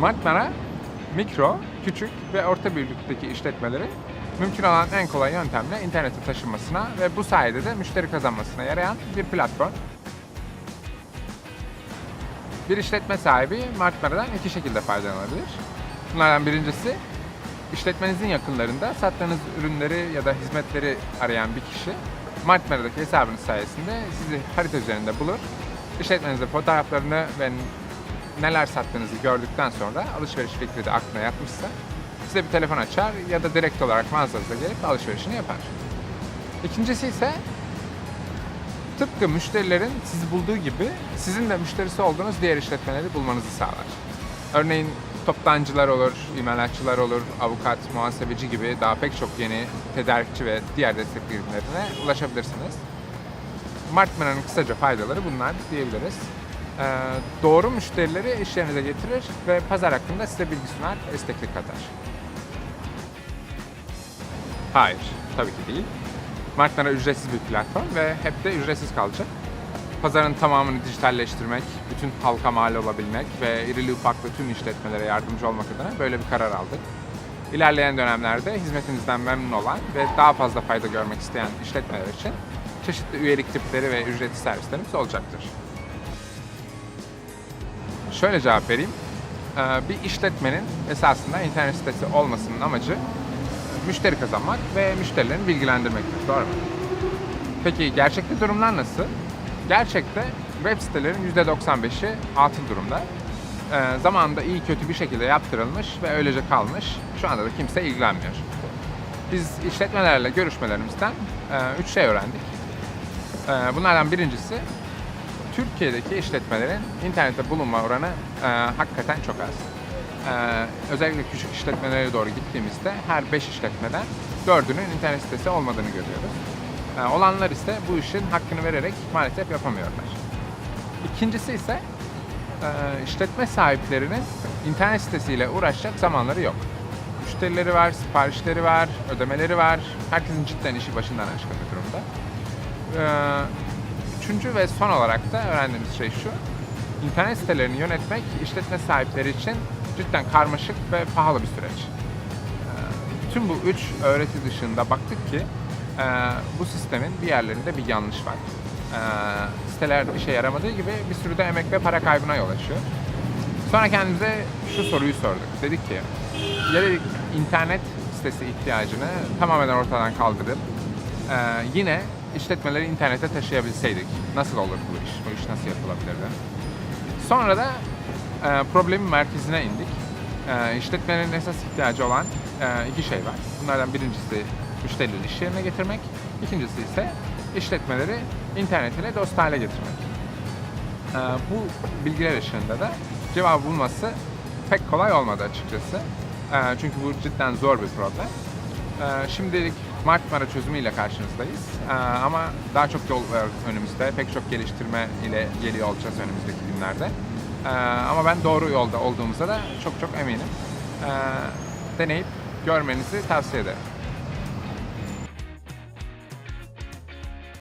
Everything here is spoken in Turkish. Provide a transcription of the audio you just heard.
Martmara mikro, küçük ve orta büyüklükteki işletmeleri mümkün olan en kolay yöntemle internete taşınmasına ve bu sayede de müşteri kazanmasına yarayan bir platform. Bir işletme sahibi Martmara'dan iki şekilde faydalanabilir. Bunlardan birincisi işletmenizin yakınlarında sattığınız ürünleri ya da hizmetleri arayan bir kişi Martmara'daki hesabınız sayesinde sizi harita üzerinde bulur. İşletmenizde fotoğraflarını ve neler sattığınızı gördükten sonra alışveriş fikri de aklına yatmışsa size bir telefon açar ya da direkt olarak mağazanıza gelip alışverişini yapar. İkincisi ise tıpkı müşterilerin sizi bulduğu gibi sizin de müşterisi olduğunuz diğer işletmeleri bulmanızı sağlar. Örneğin toptancılar olur, imalatçılar olur, avukat, muhasebeci gibi daha pek çok yeni tedarikçi ve diğer destek birimlerine ulaşabilirsiniz. Martmana'nın kısaca faydaları bunlar diyebiliriz. Ee, doğru müşterileri iş yerinize getirir ve pazar hakkında size bilgi sunar, esneklik katar. Hayır, tabii ki değil. Martmara ücretsiz bir platform ve hep de ücretsiz kalacak. Pazarın tamamını dijitalleştirmek, bütün halka mal olabilmek ve irili ufaklı tüm işletmelere yardımcı olmak adına böyle bir karar aldık. İlerleyen dönemlerde hizmetinizden memnun olan ve daha fazla fayda görmek isteyen işletmeler için çeşitli üyelik tipleri ve ücretli servislerimiz olacaktır. Şöyle cevap vereyim. Ee, Bir işletmenin esasında internet sitesi olmasının amacı müşteri kazanmak ve müşterilerini bilgilendirmektir. Doğru mu? Peki gerçekte durumlar nasıl? Gerçekte web sitelerin %95'i atıl durumda. Ee, zamanında iyi kötü bir şekilde yaptırılmış ve öylece kalmış. Şu anda da kimse ilgilenmiyor. Biz işletmelerle görüşmelerimizden e, üç şey öğrendik. Ee, bunlardan birincisi Türkiye'deki işletmelerin internette bulunma oranı e, hakikaten çok az. Ee, özellikle küçük işletmelere doğru gittiğimizde her 5 işletmeden 4'ünün internet sitesi olmadığını görüyoruz. Ee, olanlar ise bu işin hakkını vererek maalesef yapamıyorlar. İkincisi ise e, işletme sahiplerinin internet sitesiyle uğraşacak zamanları yok. Müşterileri var, siparişleri var, ödemeleri var. Herkesin cidden işi başından aşkın bir durumda. Ee, Üçüncü ve son olarak da öğrendiğimiz şey şu. İnternet sitelerini yönetmek işletme sahipleri için cidden karmaşık ve pahalı bir süreç. Ee, Tüm bu üç öğreti dışında baktık ki e, bu sistemin bir yerlerinde bir yanlış var. Ee, Siteler işe yaramadığı gibi bir sürü de emek ve para kaybına yol açıyor. Sonra kendimize şu soruyu sorduk. Dedik ki dedik internet sitesi ihtiyacını tamamen ortadan kaldırıp e, yine işletmeleri internete taşıyabilseydik nasıl olur bu iş? Bu iş nasıl yapılabilirdi? Sonra da e, problemin merkezine indik. E, işletmelerin esas ihtiyacı olan e, iki şey var. Bunlardan birincisi müşterileri iş yerine getirmek. İkincisi ise işletmeleri internet ile dost hale getirmek. E, bu bilgiler ışığında da cevabı bulması pek kolay olmadı açıkçası. E, çünkü bu cidden zor bir problem. E, şimdilik Martmara çözümüyle karşınızdayız. E, ama daha çok yol var önümüzde. Pek çok geliştirme ile geliyor olacağız önümüzdeki günlerde. E, ama ben doğru yolda olduğumuza da çok çok eminim. E, deneyip görmenizi tavsiye ederim.